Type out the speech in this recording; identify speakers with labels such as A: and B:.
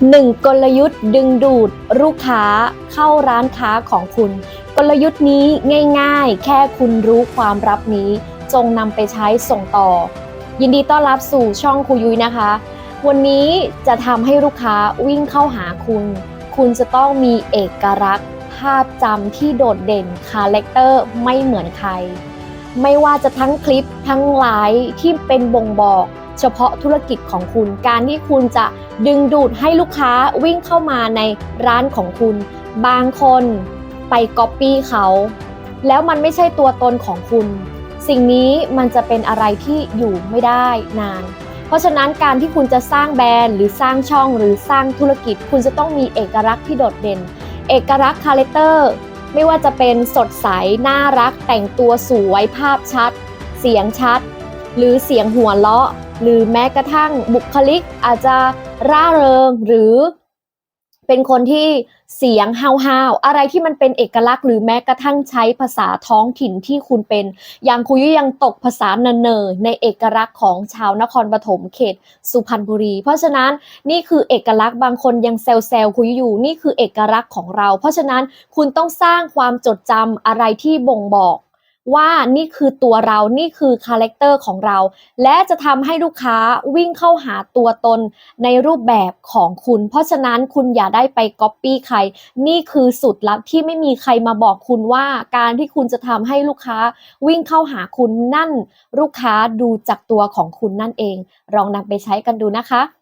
A: 1. กลยุทธ์ดึงดูดลูกค้าเข้าร้านค้าของคุณ กลยุทธ์นี้ง่ายๆ แค่คุณรู้ความลับนี้ จงนำไปใช้ส่งต่อ ยินดีต้อนรับสู่ช่องคุยยุ้ยนะคะ วันนี้จะทำให้ลูกค้าวิ่งเข้าหาคุณ คุณจะต้องมีเอกลักษณ์ ภาพจำที่โดดเด่นคาแรคเตอร์ไม่เหมือนใคร ไม่ว่าจะทั้งคลิปทั้งไลฟ์ที่เป็นบ่งบอกเฉพาะธุรกิจของคุณ การที่คุณจะดึงดูดให้ลูกค้าวิ่งเข้ามาในร้านของคุณ บางคนไปก๊อปปี้เขา แล้วมันไม่ใช่ตัวตนของคุณ สิ่งนี้มันจะเป็นอะไรที่อยู่ไม่ได้นาน เพราะฉะนั้นการที่คุณจะสร้างแบรนด์หรือสร้างช่องหรือสร้างธุรกิจ คุณจะต้องมีเอกลักษณ์ที่โดดเด่น เอกลักษณ์คาแรคเตอร์ ไม่ว่าจะเป็นสดใส น่ารัก แต่งตัวสวย ภาพชัด เสียงชัด หรือเสียงหัวเราะ หรือแม้กระทั่งบุคลิกอาจจะร่าเริงหรือ เป็นคนที่เสียงห้าวๆอะไรที่มันเป็นเอกลักษณ์หรือแม้กระทั่งใช้ภาษาท้องถิ่นที่คุณเป็น อย่างคุยยังตกภาษาเนอในเอกลักษณ์ของชาวนครปฐมเขตสุพรรณบุรี เพราะฉะนั้นนี่คือเอกลักษณ์บางคนยังเซลเซลคุยอยู่นี่คือเอกลักษณ์ของเรา เพราะฉะนั้นคุณต้องสร้างความจดจำอะไรที่บ่งบอก ว่านี่คือตัวเรานี่คือคาแรคเตอร์ของเรา และจะทำให้ลูกค้าวิ่งเข้าหาตัวตนในรูปแบบของคุณ เพราะฉะนั้นคุณอย่าได้ไปก๊อปปี้ใคร นี่คือสุดลับที่ไม่มีใครมาบอกคุณว่า การที่คุณจะทำให้ลูกค้าวิ่งเข้าหาคุณนั่น ลูกค้าดูจากตัวของคุณนั่นเอง ลองนำไปใช้กันดูนะคะ